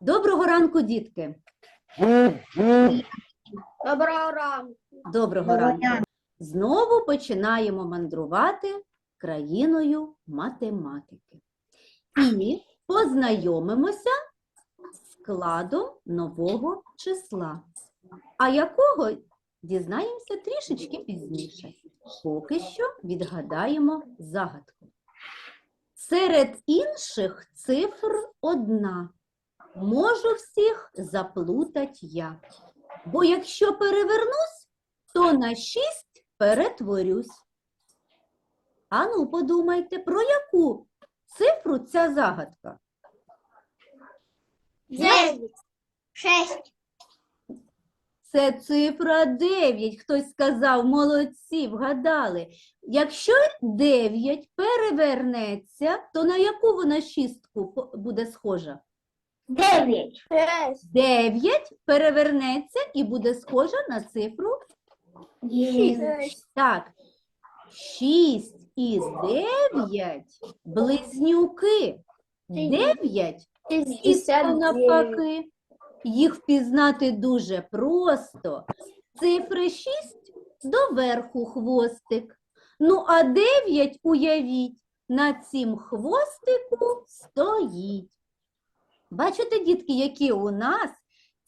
Доброго ранку, дітки. Доброго ранку. Доброго ранку. Знову починаємо мандрувати країною математики. І познайомимося з складом нового числа. А якого дізнаємося трішечки пізніше. Поки що відгадаємо загадку. Серед інших цифр одна. Можу всіх заплутать я. Бо якщо перевернусь, то на шість перетворюсь. Ану, подумайте, про яку цифру ця загадка? Девять. Шесть. Це цифра 9. Хтось сказав, молодці, вгадали. Якщо 9 перевернеться, то на яку вона шістку буде схожа? Девять. Шесть. 9 перевернеться і буде схожа на цифру Шесть. Так, 6 із 9 близнюки. 9 і навпаки. Їх впізнати дуже просто. Цифри 6 доверху хвостик. Ну, а 9, уявіть, на цім хвостику стоїть. Бачите, дітки, які у нас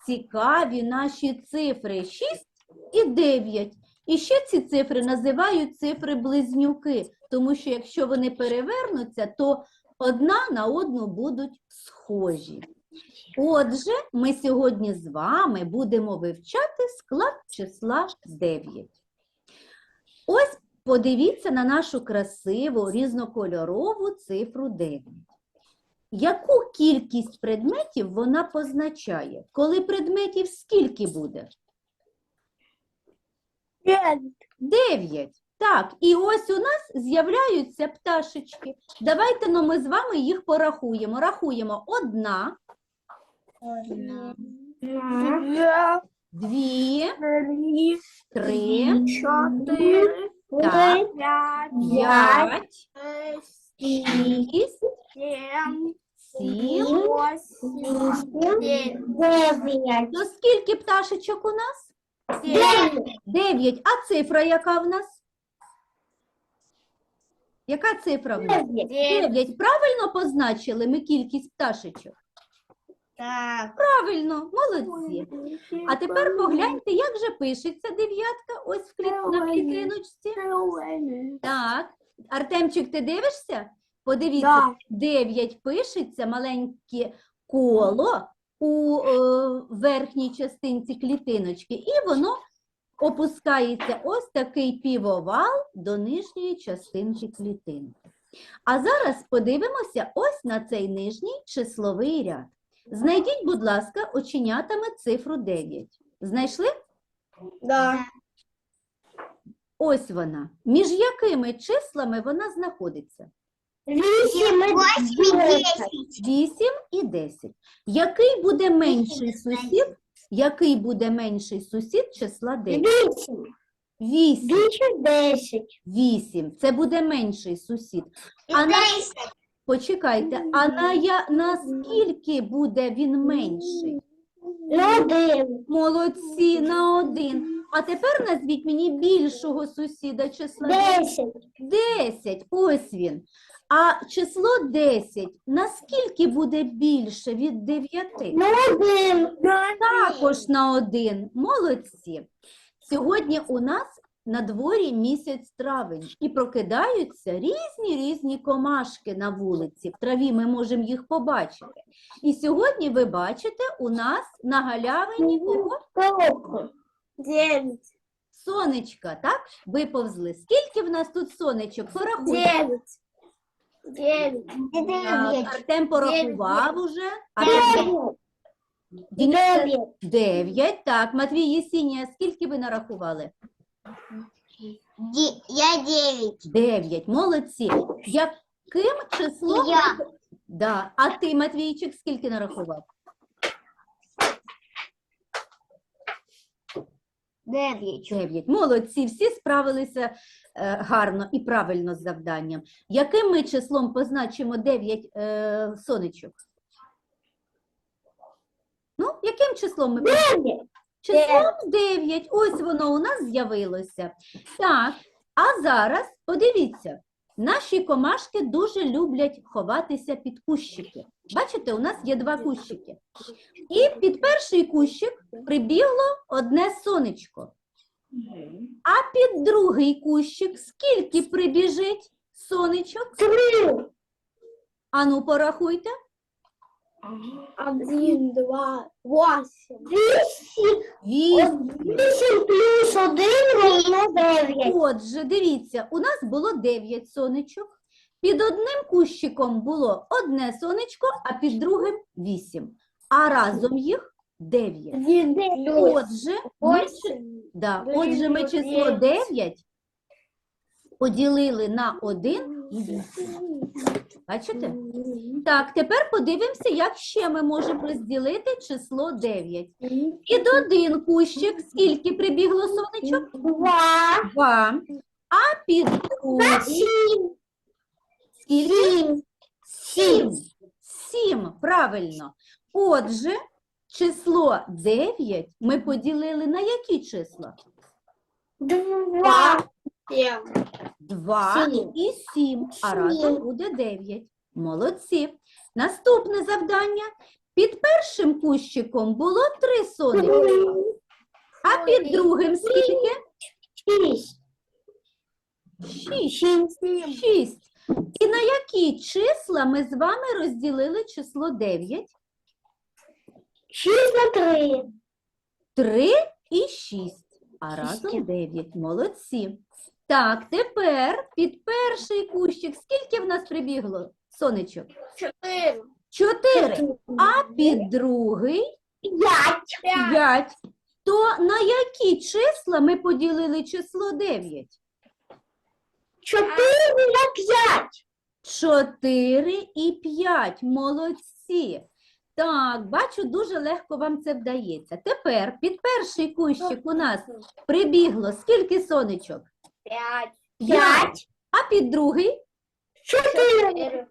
цікаві наші цифри 6 і 9. І ще ці цифри називають цифри-близнюки, тому що якщо вони перевернуться, то одна на одну будуть схожі. Отже, ми сьогодні з вами будемо вивчати склад числа 9. Ось подивіться на нашу красиву різнокольорову цифру 9. Яку кількість предметів вона позначає? Коли предметів скільки буде? Девять. 9. Так, і ось у нас з'являються пташечки. Давайте ну, ми з вами їх порахуємо. Рахуємо одна, Две. дві, Три. Так. Пять. шість, Семь. сім. Девять. То скільки пташечок у нас? Девять. Дев'ять. А цифра яка в нас? Яка цифра в нас? Девять. Дев'ять. Правильно позначили ми кількість пташечок? Так. Правильно, молодці. А тепер погляньте, як же пишеться дев'ятка ось в кліт... на клітиночці. Так. Артемчик, ти дивишся? Подивіться. 9 пишеться маленьке коло у е, верхній частинці клітиночки, і воно опускається ось такий півовал до нижньої частинки клітинки. А зараз подивимося ось на цей нижній числовий ряд. Знайдіть, будь ласка, оченятами цифру 9. Знайшли? Да. Ось вона. Між якими числами вона знаходиться? Восемь и десять. 8 і 10. Який буде менший сусід? Який буде менший сусід числа 9? Восемь. 8. Більше десять. 8. Це буде менший сусід. А на, почекайте, а на, я, наскільки буде він менший? На один. Молодці, на один. А тепер назвіть мені більшого сусіда числа 9. Десять. ось він. А число 10 наскільки буде більше від 9? На один. Також на один. Молодці. Сьогодні у нас на дворі місяць травень і прокидаються різні різні комашки на вулиці. В траві ми можемо їх побачити. І сьогодні ви бачите у нас на галявині кого? Девять. сонечка, так? Виповзли. Скільки в нас тут сонечок? Порахуйте. Девять. Девять. Так, Артем порахував уже. Артем, Девять. Девять. Дев'ять. Так, Матвій Єсінія, скільки ви нарахували? Я девять. Дев'ять. Молодці. Яким числом? Я. Да. А ти, Матвійчик, скільки нарахував? Девять. Дев'ять. Молодці. Всі справилися е, гарно і правильно з завданням. Яким ми числом позначимо дев'ять е, сонечок? Яким числом ми Дев'ять. Числом 9. Ось воно у нас з'явилося. Так, а зараз подивіться, наші комашки дуже люблять ховатися під кущики. Бачите, у нас є два кущики. І під перший кущик прибігло одне сонечко. А під другий кущик скільки прибіжить сонечок? Три. Ану, порахуйте. Один, два, восемь. Вісім. Вісім. Вісім плюс один рівно дев'ять. Отже, дивіться, у нас було 9 сонечок. Під одним кущиком було одне сонечко, а під другим 8. А разом їх 9. Отже, ми, да, отже, ми число 9 поділили на 1 і 8. Бачите? Так, тепер подивимося, як ще ми можемо розділити число 9. Під один кущик скільки прибігло сонечок? Два. 2. А під другий Сім. скільки? Сім. Сім. Сім, правильно. Отже, число 9 ми поділили на які числа? Два. Сім. 2 Сім. і 7, а разом Сім. буде 9. Молодці. Наступне завдання. Під першим кущиком було 3 сонечка, а під другим скільки? Шість. 6. 6. І на які числа ми з вами розділили число 9? Шість на три. 3 і 6, а разом 9. Молодці. Так, тепер під перший кущик скільки в нас прибігло сонечок? Чотири. 4. А під другий П'ять. 5. То на які числа ми поділили число 9? Чотири на п'ять. 4 і 5. Молодці. Так, бачу, дуже легко вам це вдається. Тепер під перший кущик у нас прибігло скільки сонечок? П'ять. 5. А під другий? Чотири.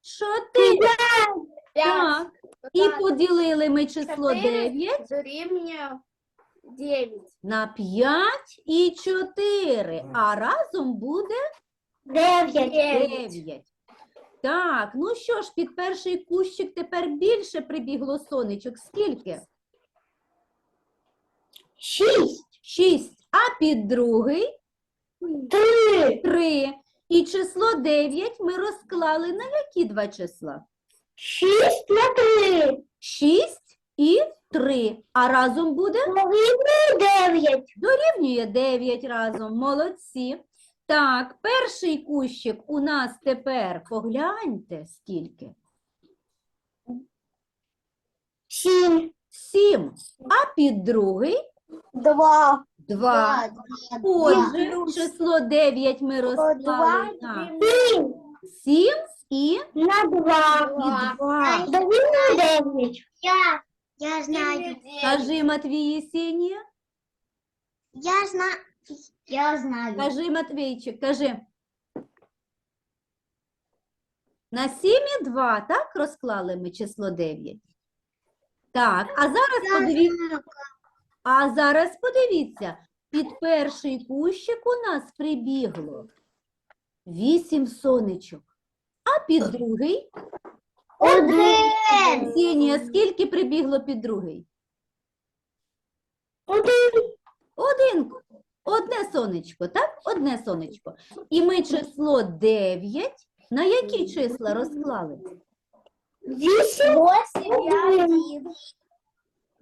4. П'ять. Так. І поділили ми число Чотири. 9 Дорівнює дев'ять. на 5 і 4. А разом буде Дев'ять. Так, ну що ж, під перший кущик тепер більше прибігло сонечок. Скільки? Шість. 6. А під другий Три. 3. І число 9 ми розклали на які два числа? Шість на три. 6 і 3. А разом буде Дорівнює дев'ять. дорівнює 9 разом. Молодці. Так, перший кущик у нас тепер, погляньте, скільки? Сім. 7. А під другий Два. 2. Отже, число 9 ми розклали на Сім. 7 і, На і два. 2. Дорівнює дев'ять. Я, я знаю. Кажи, Матвій Єсенія. Я знаю. Я знаю. Кажи, Матвійчик, кажи. На 7 і 2, так, розклали ми число 9? Так, а зараз подивіться. А зараз подивіться, під перший кущик у нас прибігло 8 сонечок, а під другий, Один. Єсенія, скільки прибігло під другий? Один. Один, одне сонечко, так? Одне сонечко. І ми число 9 на які числа розклали? Вісім. Восемь.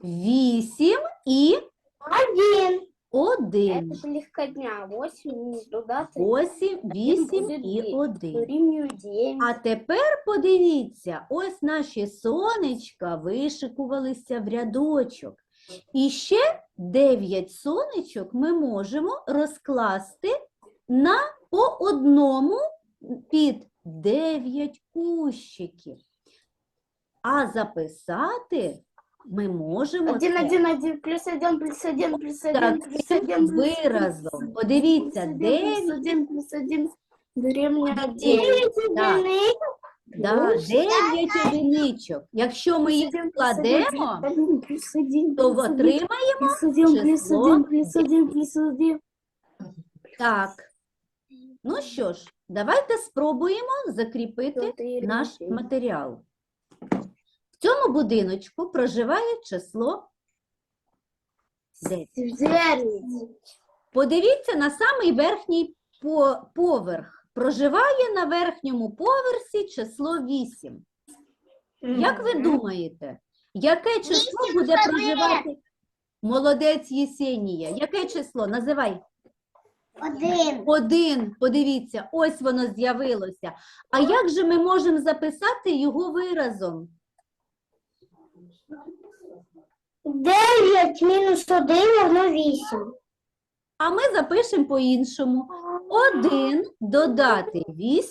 Один. 8 і Один. 1. Это легкодня. Восемь 8, 8 буде і дев'ять. 1. Дорівнює дев'ять. А тепер подивіться, ось наші сонечка вишикувалися в рядочок. І ще 9 сонечок ми можемо розкласти на по одному під 9 кущиків. А записати ми можемо Один, це один, один, плюс один, плюс один, плюс один, Так, плюс один, плюс один, виразом. плюс Подивіться, один, плюс 9 один, плюс один, дорівнює Дев'ять, так. Да, дев'ять одиничок. Якщо ми їх складемо, Один плюс один. то плюс один, отримаємо Плюс один, плюс число один, плюс один, плюс один. так. Ну що ж, давайте спробуємо закріпити наш матеріал. В цьому будиночку проживає число 10. Подивіться на самий верхній поверх. Проживає на верхньому поверсі число 8. Як ви думаєте, яке число буде проживати? Молодець Єсенія. Яке число? Називай. Один. Один. Подивіться, ось воно з'явилося. А як же ми можемо записати його виразом? Дев'ять мінус один равно вісім. А ми запишемо по-іншому. 1 додати 8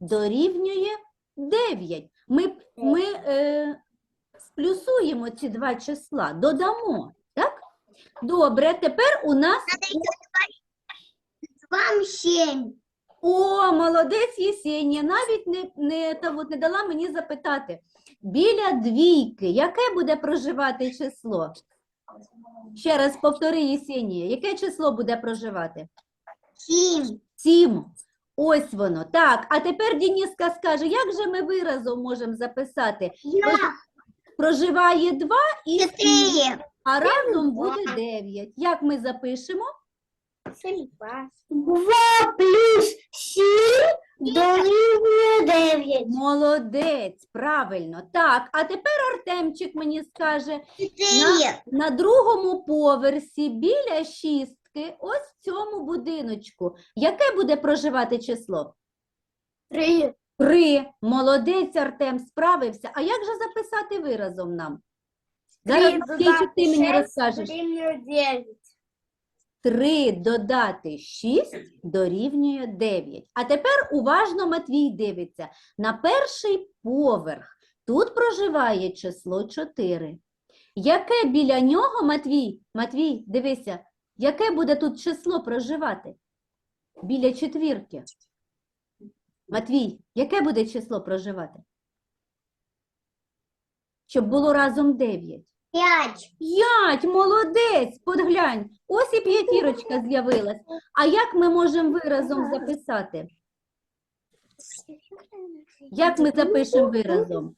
дорівнює 9. Ми, ми е, сплюсуємо ці два числа, додамо. Так? Добре, тепер у нас. Вам семь. О, молодець Єсенія, навіть не, не, та, от, не дала мені запитати. Біля двійки, яке буде проживати число? Ще раз повтори, Єсенія, яке число буде проживати? Семь. Сім. Ось воно. Так, а тепер Дініска скаже, як же ми виразом можемо записати? Я. Проживає 2 і 7, Четыре. а разом буде 9. Як ми запишемо? Два плюс сім дорівнює дев'ять. Молодець, правильно. Так, а тепер Артемчик мені скаже, Четыре. на другому поверсі біля шістки, ось в цьому будиночку, яке буде проживати число? Три. Три. Молодець, Артем, справився. А як же записати виразом нам? Зараз скільки ти мені розкажеш? Дорівнює дев'ять. 3 додати 6 дорівнює 9. А тепер уважно Матвій дивиться. На перший поверх тут проживає число 4. Яке біля нього, Матвій? Матвій, дивися, яке буде тут число проживати? Біля четвірки. Матвій, яке буде число проживати? Щоб було разом 9. Пять. П'ять, молодець, подглянь, ось і п'ятірочка з'явилась. А як ми можемо виразом записати? Як ми запишемо виразом?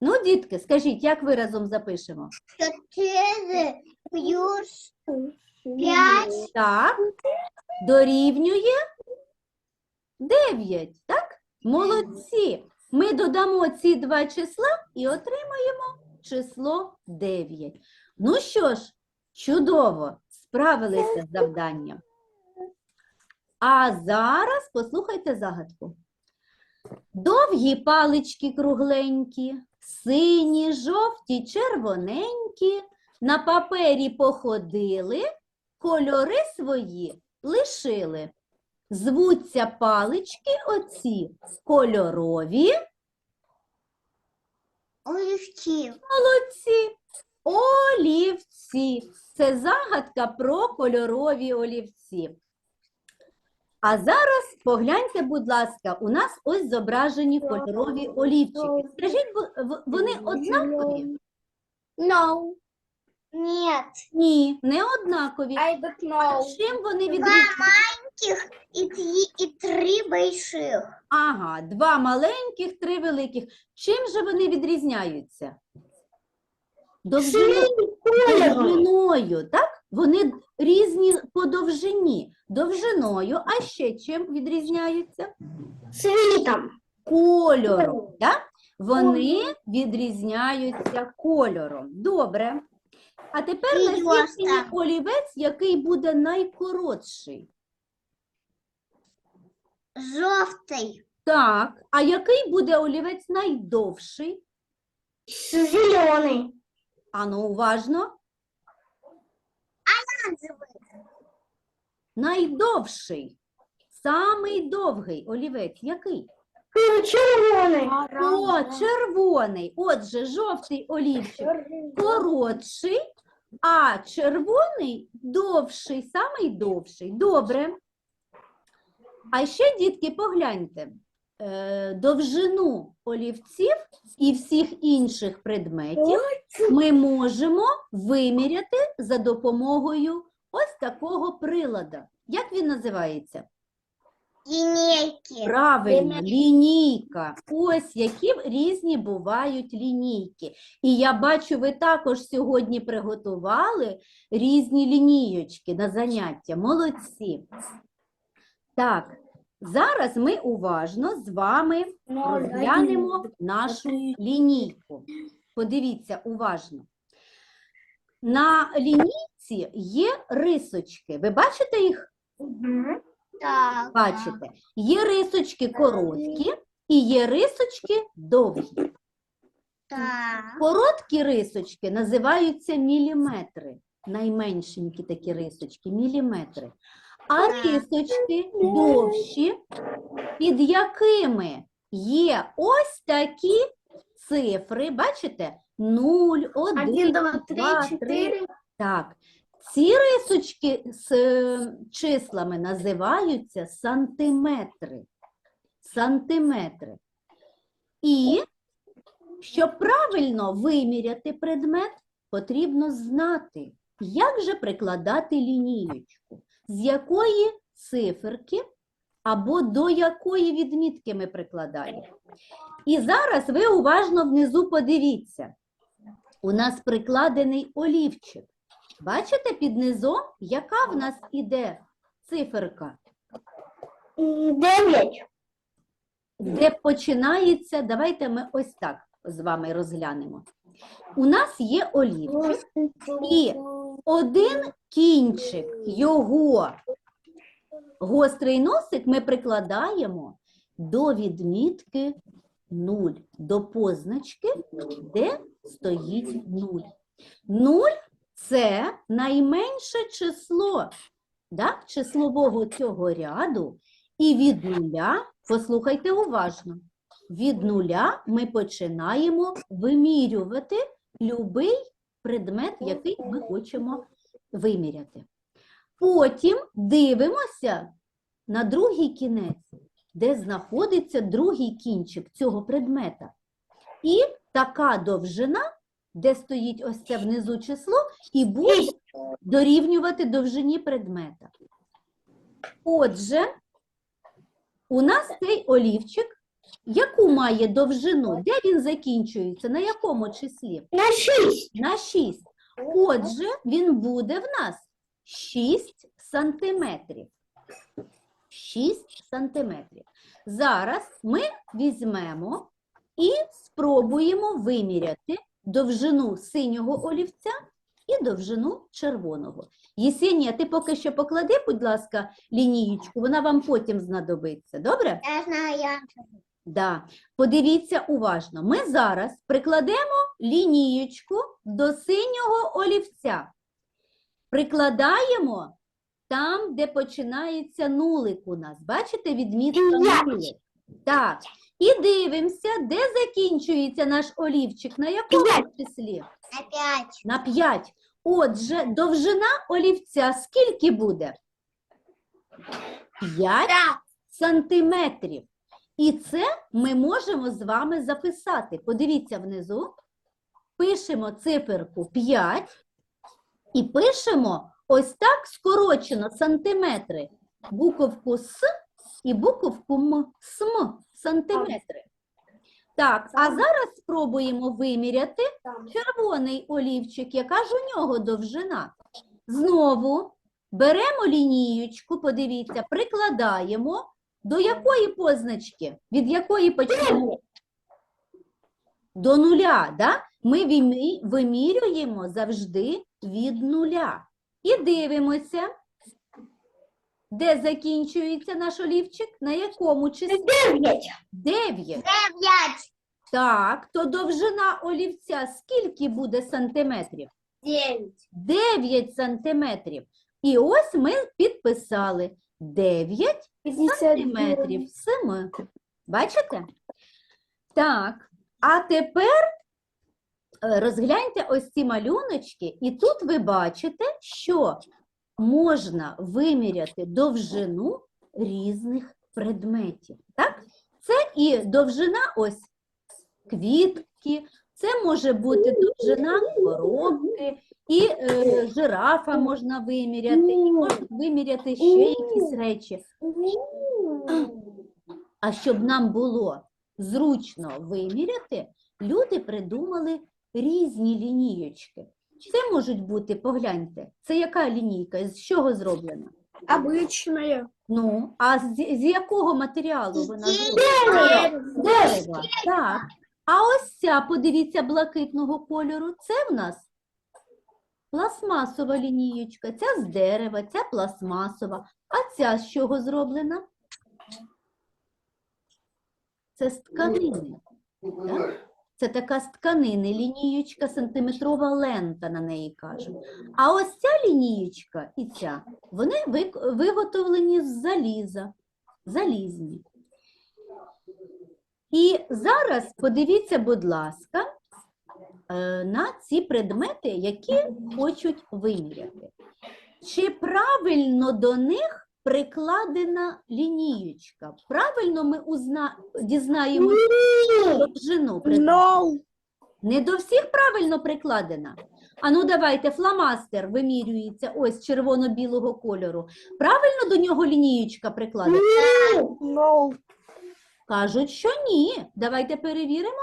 Ну, дітки, скажіть, як виразом запишемо? Четыре плюс пять. Так, дорівнює 9, так? Молодці. Ми додамо ці два числа і отримаємо число 9. Ну що ж, чудово, справилися з завданням. А зараз послухайте загадку. Довгі палички кругленькі, сині, жовті, червоненькі, на папері походили, кольори свої лишили. Звуться палички оці кольорові Олівців. молодці. Олівці. Це загадка про кольорові олівці. А зараз погляньте, будь ласка, у нас ось зображені кольорові олівчики. Скажіть, вони однакові? No, Нет. Ні, не однакові. I don't know. Чим вони Два відрізняються? маленьких и три, и три больших. Ага, два маленьких, три великих. Чим же вони відрізняються? Довжиною, довжиною, так? Вони різні по довжині. Довжиною, а ще чим відрізняються? Світом. Кольором. Так? Вони відрізняються кольором. Добре. А тепер назвіть мені олівець, який буде найкоротший. Жовтий. Так, а який буде олівець найдовший? Зелений. Ану, уважно. Оранжевий. Найдовший. Самий довгий олівець який? Червоний. О, червоний. Отже, жовтий олівчик коротший, а червоний довший, самий довший. Добре. А ще, дітки, погляньте. е, довжину олівців і всіх інших предметів ми можемо виміряти за допомогою ось такого прилада. Як він називається? Линейки. Правильно, лінійка. Ось які різні бувають лінійки. І я бачу, ви також сьогодні приготували різні лінійочки на заняття. Молодці. Так, зараз ми уважно з вами розглянемо нашу лінійку. Подивіться уважно. На лінійці є рисочки. Ви бачите їх? Так. Бачите, є рисочки короткі і є рисочки довгі. Так. Короткі рисочки називаються міліметри. Найменшенькі такі рисочки міліметри. А рисочки довші, під якими є ось такі цифри. Бачите? 0, 1, Один, два, 2, три, 3, чотири. так, ці рисочки з е, числами називаються сантиметри. Сантиметри. І щоб правильно виміряти предмет, потрібно знати, як же прикладати лінієчку, з якої циферки або до якої відмітки ми прикладаємо. І зараз ви уважно внизу подивіться. У нас прикладений олівчик. Бачите під низом, яка в нас іде циферка, Дев'ять. де починається, давайте ми ось так з вами розглянемо. У нас є олівчик, І один кінчик його гострий носик ми прикладаємо до відмітки 0, до позначки, де стоїть 0. 0 – це найменше число да, числового цього ряду, і від нуля, послухайте уважно, від нуля ми починаємо вимірювати любий предмет, який ми хочемо виміряти. Потім дивимося на другий кінець, де знаходиться другий кінчик цього предмета. І така довжина, де стоїть ось це внизу число, і буде дорівнювати довжині предмета. Отже, у нас цей олівчик, яку має довжину? Де він закінчується? На якому числі? На шість. На 6. Отже, він буде в нас 6 сантиметрів. 6 сантиметрів. Зараз ми візьмемо і спробуємо виміряти довжину синього олівця і довжину червоного. Єсенія, ти поки що поклади, будь ласка, лінієчку, вона вам потім знадобиться. Добре? Я знаю, я. Да. Подивіться уважно. Ми зараз прикладемо лінієчку до синього олівця. Прикладаємо там, де починається нулик у нас. Бачите, відмітка нулик. Так. І дивимося, де закінчується наш олівчик, на якому числі? Опять. На 5. Отже, довжина олівця скільки буде? 5 сантиметрів. І це ми можемо з вами записати. Подивіться внизу. Пишемо циферку 5 і пишемо ось так скорочено сантиметри. Буковку С і буковку М. СМ сантиметри. Так, а зараз спробуємо виміряти червоний олівчик, яка ж у нього довжина? Знову беремо лінієчку, подивіться, прикладаємо до якої позначки? Від якої почнемо? До нуля, да? Ми вимірюємо завжди від нуля. І дивимося, де закінчується наш олівчик, на якому числі? Дев'ять. Дев'ять. Девять. Так, то довжина олівця скільки буде сантиметрів? Дев'ять. 9 сантиметрів. І ось ми підписали 9 сантиметрів. Семи. Бачите? Так, а тепер е, розгляньте ось ці малюночки, і тут ви бачите, що можна виміряти довжину різних предметів. Так? Це і довжина ось квітки, це може бути довжина коробки, і е, жирафа можна виміряти, і можна виміряти ще якісь речі. А щоб нам було зручно виміряти, люди придумали різні лінієчки. Це можуть бути, погляньте, це яка лінійка, з чого зроблена? Обычная. Ну, а з, з якого матеріалу вона З зроблена? З дерева. Так. А ось ця, подивіться, блакитного кольору, це в нас пластмасова лінієчка, ця з дерева, ця пластмасова, а ця з чого зроблена? Це з тканини. Так? Це така з тканини, лінієчка, сантиметрова лента на неї кажуть. А ось ця лінієчка і ця, вони виготовлені з заліза, залізні. І зараз подивіться, будь ласка, е, на ці предмети, які хочуть виміряти. Чи правильно до них прикладена лінієчка? Правильно ми узна... дізнаємося довжину? No. Не до всіх правильно прикладена. А ну давайте, фломастер вимірюється ось червоно-білого кольору. Правильно до нього лінієчка прикладена? No. Кажуть, що ні. Давайте перевіримо.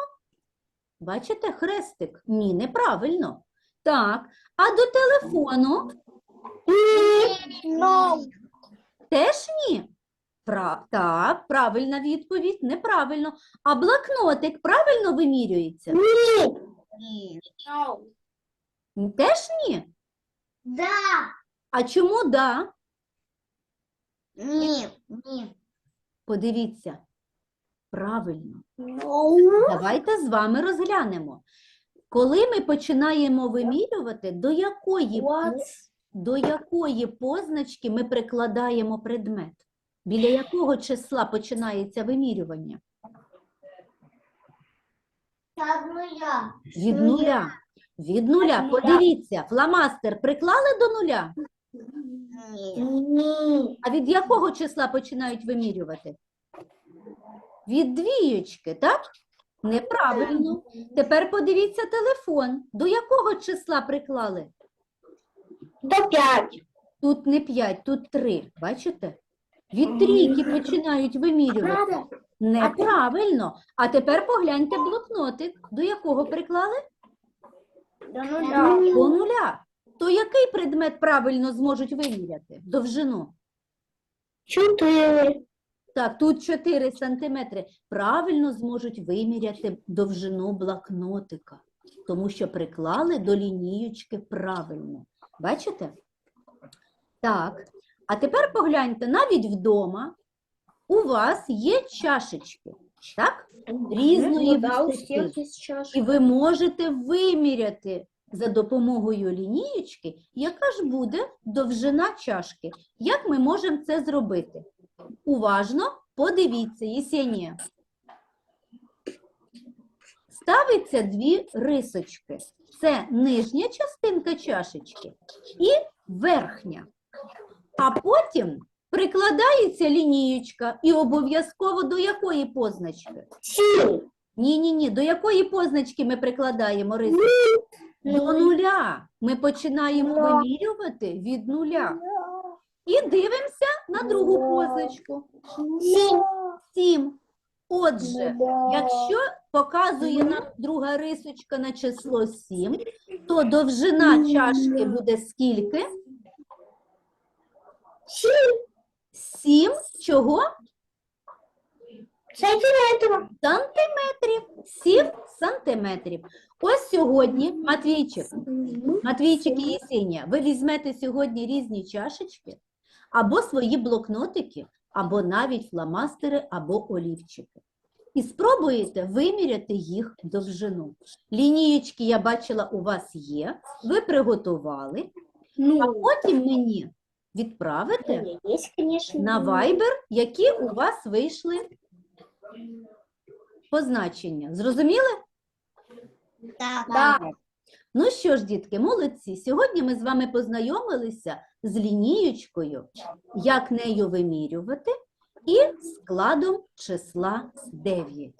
Бачите, хрестик? Ні, неправильно. Так, а до телефону No. Теж ні. Пра... Так, правильна відповідь, неправильно. А блокнотик правильно вимірюється? No. Теж ні. Да. А чому да? Ні. Ні. Подивіться. Правильно. No. Давайте з вами розглянемо. Коли ми починаємо вимірювати, до якої, What? До якої позначки ми прикладаємо предмет? Біля якого числа починається вимірювання? Так, ну я. Від нуля. Від нуля. нуля. Подивіться, фломастер приклали до нуля? Ні. А від якого числа починають вимірювати? Від двієчки, так? Неправильно. Тепер подивіться телефон. До якого числа приклали? До п'ять. Тут не 5, тут 3. Бачите? Від трійки починають вимірювати. Неправильно. А тепер погляньте блокнотик. До якого приклали? До нуля. До нуля. То який предмет правильно зможуть виміряти? Довжину. Чотири. Так, тут 4 сантиметри. Правильно зможуть виміряти довжину блокнотика, тому що приклали до лінієчки правильно. Бачите? Так. А тепер погляньте, навіть вдома у вас є чашечки, так? Різної Да, висоти. І ви можете виміряти за допомогою лінієчки, яка ж буде довжина чашки. Як ми можемо це зробити? Уважно подивіться, Єсенія. Ставиться дві рисочки. Це нижня частинка чашечки і верхня. А потім прикладається лінієчка і обов'язково до якої позначки? Ні, ні, ні. До якої позначки ми прикладаємо рисочку? До нуля. Ми починаємо вимірювати від нуля. І дивимося на другу позначку. Сім. Сім. Отже, якщо показує нам друга рисочка на число 7, то довжина чашки буде скільки? Сім. 7 чого? Сантиметрів. Сантиметрів. 7 сантиметрів. Ось сьогодні, Матвійчик, Матвійчик і Єсенія, ви візьмете сьогодні різні чашечки, або свої блокнотики, або навіть фломастери, або олівчики. І спробуєте виміряти їх довжину. Лінієчки, я бачила, у вас є, ви приготували, а Ну, потім мені відправите є, на Viber, які у вас вийшли позначення. Зрозуміли? Так. Да. Ну що ж, дітки, молодці. Сьогодні ми з вами познайомилися з лінієчкою, як нею вимірювати, і складом числа 9.